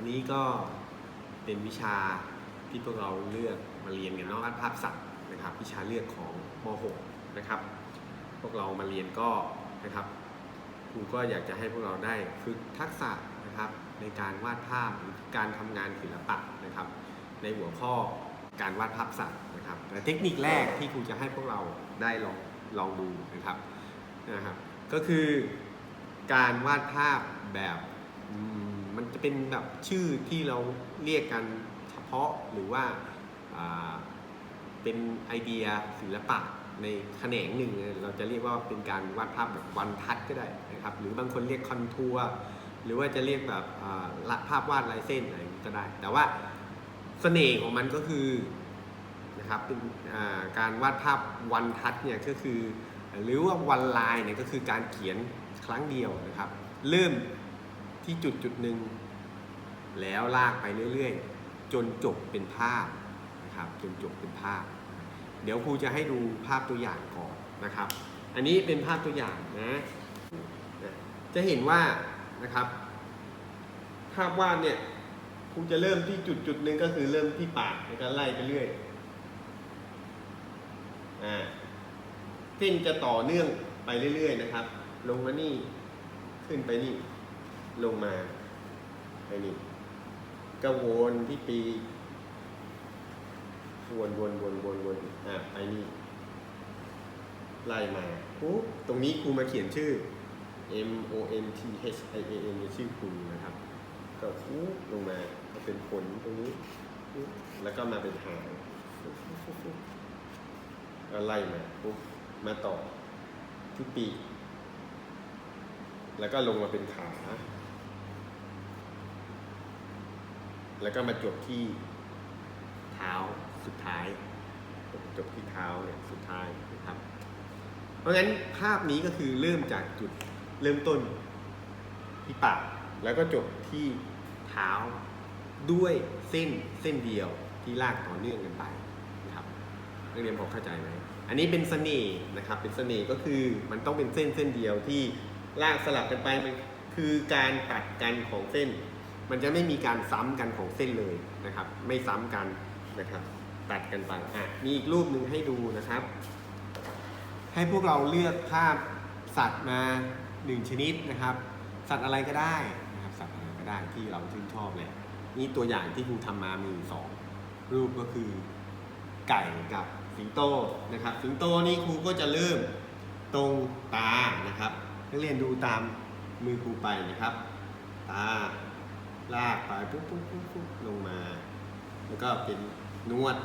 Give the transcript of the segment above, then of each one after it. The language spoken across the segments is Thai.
อันนี้ก็เป็นวิชาที่พวกเราเลือกมาเรียนกันเนาะภาพสัตว์นะครับวิชาเลือกของม .6 นะครับ พวกเรามาเรียนก็นะครับครูก็อยากจะให้พวกเราได้ฝึกทักษะนะครับในการวาดภาพการทำงานศิลปะนะครับ ในหัวข้อการวาดภาพสัตว์นะครับแต่เทคนิคแรกที่ครูจะให้พวกเราได้ลองลองดูนะครับนะครับ ก็คือการวาดภาพแบบ มันจะเป็นแบบชื่อที่เราเรียกกันเฉพาะหรือว่าเป็นไอเดียศิลปะในแขนงหนึ่ง เราจะเรียกว่าเป็นการวาดภาพแบบวันทัดก็ได้นะครับ หรือบางคนเรียกคอนทัวร์หรือว่าจะเรียกแบบอ่าละภาพวาดลายเส้นอะไรก็ได้ แต่ว่าเสน่ห์ของมันก็คือนะครับเป็นการวาดภาพวันทัดเนี่ยก็คือ หรือว่าวันลน์เนี่ยก็คือการเขียนครั้งเดียวนะครับ เริ่ม ที่จุดจุดหนึ่งแล้วลากไปเรื่อยๆ จนจบเป็นภาพนะครับจนจบเป็นภาพ เดี๋ยวครูจะให้ดูภาพตัวอย่างก่อนนะครับ อันนี้เป็นภาพตัวอย่างนะจะเห็นว่านะครับ ภาพวาดเนี่ยครูจะเริ่มที่จุดจุดหนึ่งก็คือเริ่มที่ปากแล้วก็ไล่ไปเรื่อยอ่าเส้นจะต่อเนื่องไปเรื่อย ๆ นะครับ ลงมานี่ขึ้นไปนี่ ลงมาไปนี่ก็วนที่ปีวนวนวนวนวนอะไปนี่ไล่มาปุ๊บตรงนี้ครูมาเขียนชื่อ M O N T H I A N ชื่อครูนะครับ ก็ปุ๊บลงมาเป็นผลตรงนี้ แล้วก็มาเป็นหางก็ไล่มาปุ๊บมาต่อที่ปี แล้วก็ลงมาเป็นขา แล้วก็มาจบที่เท้าสุดท้าย จบที่เท้าเนี่ยสุดท้ายนะครับ เพราะฉะนั้นภาพนี้ก็คือเริ่มจากจุดเริ่มต้นที่ปากแล้วก็จบที่เท้าด้วยเส้นเส้นเดียวที่ลากต่อเนื่องกันไปนะครับนักเรียนพอเข้าใจไหมอันนี้เป็นเสน่ห์นะครับ เป็นเสน่ห์ก็คือมันต้องเป็นเส้นเส้นเดียวที่ลากสลับกันไปมันคือการตัดกันของเส้น มันจะไม่มีการซ้ำกันของเส้นเลยนะครับ ไม่ซ้ำกันนะครับ ตัดกันไปอะมีอีกรูปหนึ่งให้ดูนะครับ ให้พวกเราเลือกภาพสัตว์มาหนึ่งชนิดนะครับ สัตว์อะไรก็ได้นะครับ สัตว์อะไรก็ได้ที่เราชื่นชอบเลย นี่ตัวอย่างที่ครูทำมามีสองรูปก็คือไก่กับสิงโตนะครับ สิงโตนี่ครูก็จะเริ่มตรงตานะครับนักเรียนดูตามมือครูไปนะครับ ตา ลากไปปุ๊บปุ๊บปุ๊บปุ๊บลงมา แล้วก็เป็นนวด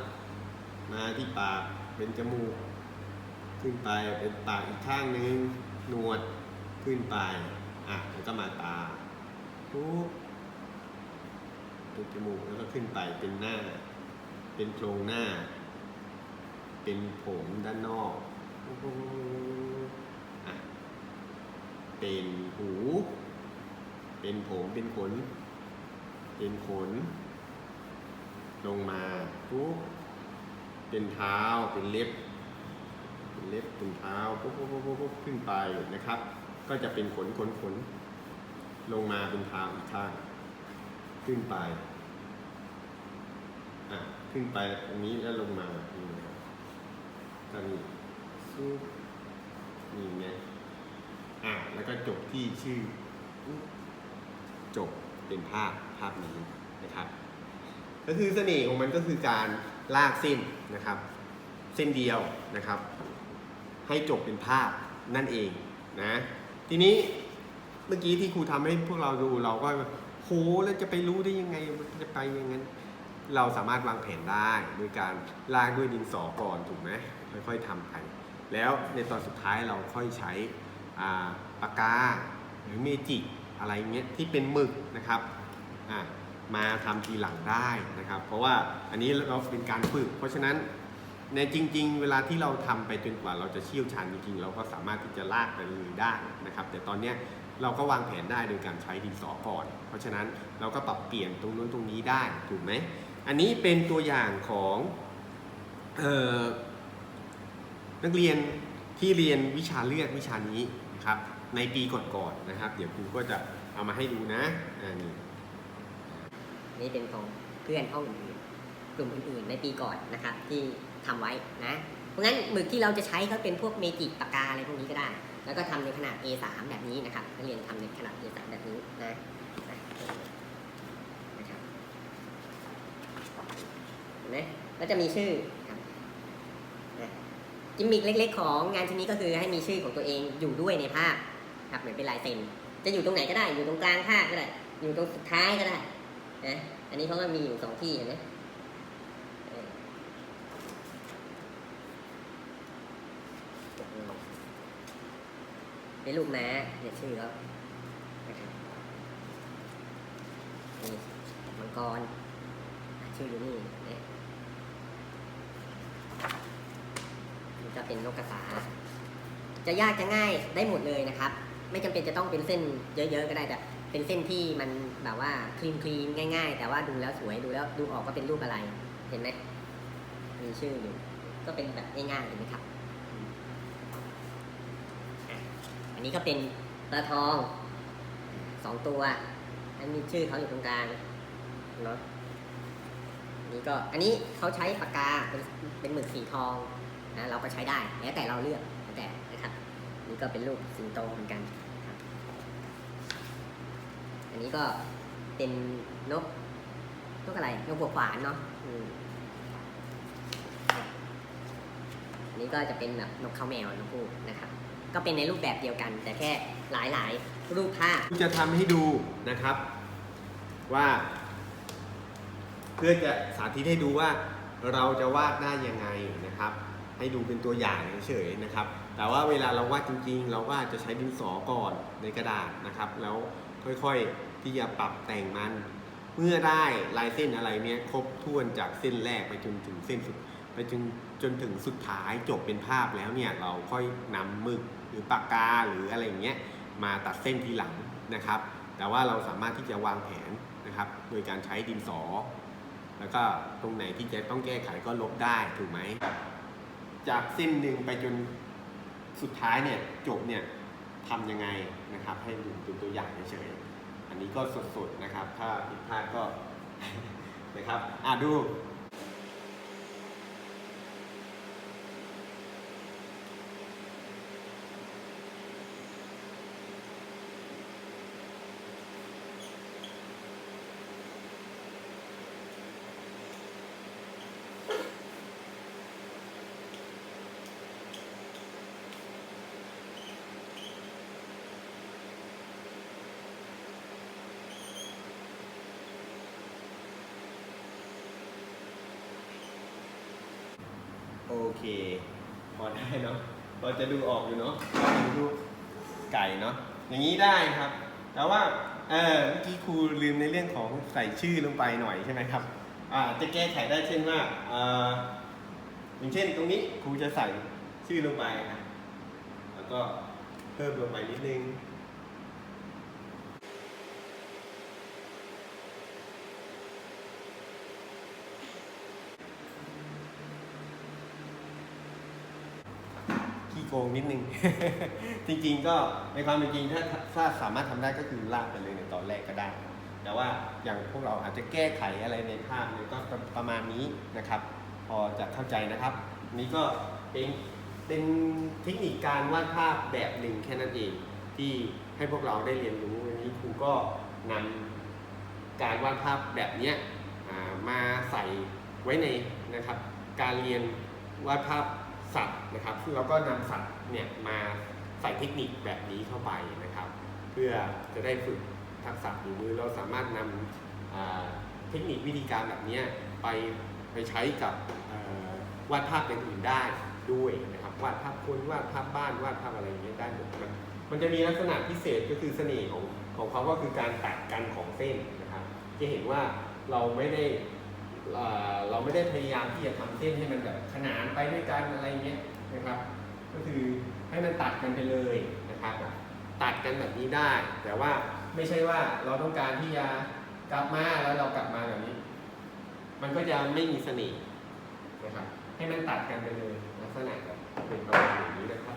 มาที่ปากเป็นจมูก ขึ้นไปเป็นปากอีกข้างหนึ่งนวดขึ้นไปอะแล้วก็มาตาปุ๊บเป็นจมูกแล้วก็ขึ้นไปเป็นหน้า เป็นโครงหน้า เป็นผมด้านนอกอะเป็นหู เป็นผมเป็นขน เป็นขน ลงมาปุ๊บเป็นเท้าเป็นเล็บ เป็นเล็บเป็นเท้าปุ๊บปุ๊บปุ๊บปุ๊บขึ้นไปนะครับ ก็จะเป็นขนขนขนลงมาเป็นเท้าอีกข้างขึ้นไปอะขึ้นไปตรงนี้แล้วลงมานี่นะครับนี่ซุปนี่ไงอะแล้วก็จบที่ชื่อจบ เป็นภาพภาพนี้นะครับ ก็คือเสน่ห์ของมันก็คือการลากเส้นนะครับ เส้นเดียวนะครับ ให้จบเป็นภาพนั่นเองนะทีนี้เมื่อกี้ที่ครูทำให้พวกเราดูเราก็โหแล้วจะไปรู้ได้ยังไงจะไปอย่างนั้นเราสามารถวางแผนได้โดยการลากด้วยดินสอก่อนถูกไหมค่อยๆทำไปแล้วในตอนสุดท้ายเราค่อยใช้ปากกาหรือเมจิก อะไรเงี้ยที่เป็นหมึกนะครับมาทำทีหลังได้นะครับ เพราะว่าอันนี้เราเป็นการฝึก เพราะฉะนั้นในจริง ๆ เวลาที่เราทำไปจนกว่าเราจะเชี่ยวชาญจริงๆ เราก็สามารถที่จะลากไปเลยได้นะครับ แต่ตอนเนี้ยเราก็วางแผนได้โดยการใช้ดินสอก่อน เพราะฉะนั้นเราก็ปรับเปลี่ยนตรงนู้นตรงนี้ได้ถูกไหมอันนี้เป็นตัวอย่างของออนักเรียนที่เรียนวิชาเลือกวิชานี้นะครับ ในปีก่อนๆนะครับ เดี๋ยวครูก็จะเอามาให้ดูนะอ่านี่นี่เป็นของเพื่อนห้องอื่นๆกลุ่มอื่นๆในปีก่อนนะครับ ที่ทำไว้นะ เพราะงั้นหมึกที่เราจะใช้ก็เป็นพวกเมจิกปากกาอะไรพวกนี้ก็ได้ แล้วก็ทำในขนาด A3 แบบนี้นะครับนักเรียนทำในขนาด A3 แบบนี้นะนะนะครับเห็นไหมแล้วจะมีชื่อครับจิมมิกเล็ก ๆ ของงานชิ้นนี้ก็คือให้มีชื่อของตัวเองอยู่ด้วยในภาพ ครับเหมือนเป็นลายเซ็น จะอยู่ตรงไหนก็ได้อยู่ตรงกลางภาก็ได้ อยู่ตรงสุดท้ายก็ได้นะอันนี้เขาก็มีอยู่สองที่เห็นไหมเป็นรูปม้าเนี่ยชื่อเขานะครับนี่มังกรชื่ออยู่นี่นะนี่ก็เป็นนกกระสาจะยากจะง่ายได้หมดเลยนะครับ ไม่จำเป็นจะต้องเป็นเส้นเยอะๆก็ได้แต่เป็นเส้นที่มันแบบว่าคลีนคลีนง่าย ๆ แต่ว่าดูแล้วสวยดูแล้วดูออกว่าเป็นรูปอะไร เห็นไหมมีชื่ออยู่ ก็เป็นแบบง่ายๆเห็นไหมครับอันนี้ก็เป็นปลาทองสองตัวอันนี้ชื่อเขาอยู่ตรงกลางเนาะนนี้ก็อันนี้เขาใช้ปากกาเป็นเป็นหมึกสีทองนะเราก็ใช้ได้แล้วแต่เราเลือกแล้วแต่ นี่ก็เป็นรูปสิงโตเหมือนกันครับอันนี้ก็เป็นนกนกอะไรนกบัวขวานเนาะอันนี้ก็จะเป็นแบบนกเขาแมวนกพูกนะครับ ก็เป็นในรูปแบบเดียวกัน แต่แค่หลายๆ รูปภาพจะทำให้ดูนะครับ ว่า เพื่อจะสาธิตให้ดูว่าเราจะวาดได้ยังไงนะครับ ให้ดูเป็นตัวอย่างเฉยๆนะครับ แต่ว่าเวลาเราวาดจริงๆ เราก็อาจจะใช้ดินสอก่อนในกระดาษนะครับ แล้วค่อยๆที่จะปรับแต่งมัน เมื่อได้ลายเส้นอะไรเนี้ยครบถ้วนจากเส้นแรกไปจนถึงเส้นสุดไปจนจนถึงสุดท้ายจบเป็นภาพแล้วเนี่ยเราค่อยนำหมึกหรือปากกาหรืออะไรอย่างเงี้ยมาตัดเส้นทีหลังนะครับ แต่ว่าเราสามารถที่จะวางแผนนะครับ โดยการใช้ดินสอ แล้วก็ตรงไหนที่จะต้องแก้ไขก็ลบได้ถูกไหม จากเส้นหนึ่งไปจนสุดท้ายเนี่ยจบเนี่ยทำยังไงนะครับ ให้ดูเป็นตัวอย่างเฉยๆอันนี้ก็สดๆนะครับ ถ้าผิดพลาดก็นะครับอะดู เค พอได้เนาะพอจะดูออกอยู่เนาะดูรูปไก่เนาะอย่างนี้ได้ครับ แต่ว่าเออเมื่อกี้ครูลืมในเรื่องของใส่ชื่อลงไปหน่อยใช่ไหมครับอ่าจะแก้ไขได้เช่นว่าเอออย่างเช่นตรงนี้ครูจะใส่ชื่อลงไปนะแล้วก็เพิ่มลงไปนิดนึง ขี้โกงนิดนึง จริงๆ ก็ในความเป็นจริงถ้าถ้าสามารถทำได้ก็คือลากไปเลยในตอนแรกก็ได้ แต่ว่าอย่างพวกเราอาจจะแก้ไขอะไรในภาพเนี่ยก็ประมาณนี้นะครับ พอจะเข้าใจนะครับ นี่ก็เป็นเป็นเทคนิคการวาดภาพแบบหนึ่งแค่นั้นเอง ที่ให้พวกเราได้เรียนรู้วันนี้ครูก็นำการวาดภาพแบบเนี้ยมาใส่ไว้ในนะครับ การเรียนวาดภาพ สัตว์นะครับซึ่งเราก็นำสัตว์เนี่ยมาใส่เทคนิคแบบนี้เข้าไปนะครับ เพื่อจะได้ฝึกทักษะฝีมือเราสามารถนำอ่าเทคนิควิธีการแบบนี้ไปไปใช้กับวาดภาพอย่างอื่นได้ด้วยนะครับวาดภาพคนวาดภาพบ้านวาดภาพอะไรอย่างเงี้ยได้หมดมันมันจะมีลักษณะพิเศษก็คือเสน่ห์ของของเขาก็คือการตัดกันของเส้นนะครับจะเห็นว่าเราไม่ได้ เเราไม่ได้พยายามที่จะทำเส้นให้มันแบบขนานไปด้วยกันอะไรเงี้ยนะครับ ก็คือให้มันตัดกันไปเลยนะครับ ตัดกันแบบนี้ได้ แต่ว่าไม่ใช่ว่าเราต้องการที่จะกลับมาแล้วเรากลับมาแบบนี้ มันก็จะไม่มีเสน่ห์นะครับให้มันตัดกันไปเลยลักษณะแบบเป็นประมาณอย่างนี้นะครับ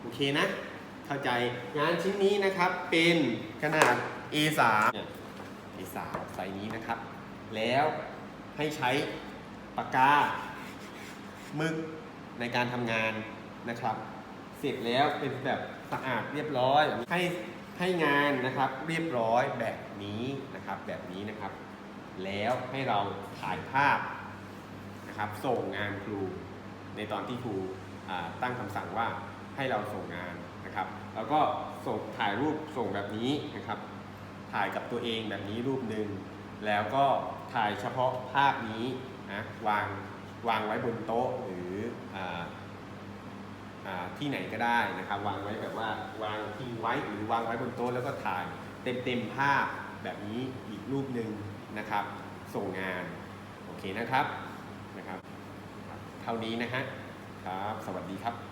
โอเคนะ เข้าใจงานชิ้นนี้นะครับเป็นขนาด A3 A3 ไซส์นี้นะครับ แล้วให้ใช้ปากกาหมึกในการทำงานนะครับ เสร็จแล้วเป็นแบบสะอาดเรียบร้อยให้ให้งานนะครับเรียบร้อยแบบนี้นะครับแบบนี้นะครับ แล้วให้เราถ่ายภาพนะครับส่งงานครู ในตอนที่ครูตั้งคำสั่งว่าให้เราส่งงานนะครับ แล้วก็ส่งถ่ายรูปส่งแบบนี้นะครับ ถ่ายกับตัวเองแบบนี้รูปหนึ่ง แล้วก็ถ่ายเฉพาะภาพนี้นะวางวางไว้บนโต๊ะหรืออที่ไหนก็ได้นะครับวางไว้แบบว่าวางทิ้งไว้หรือวางไว้บนโต๊ะแล้วก็ถ่ายเต็มเต็มภาพแบบนี้อีกรูปหนึ่งนะครับ ส่งงานโอเคนะครับนะครับ เท่านี้นะฮะครับ สวัสดีครับ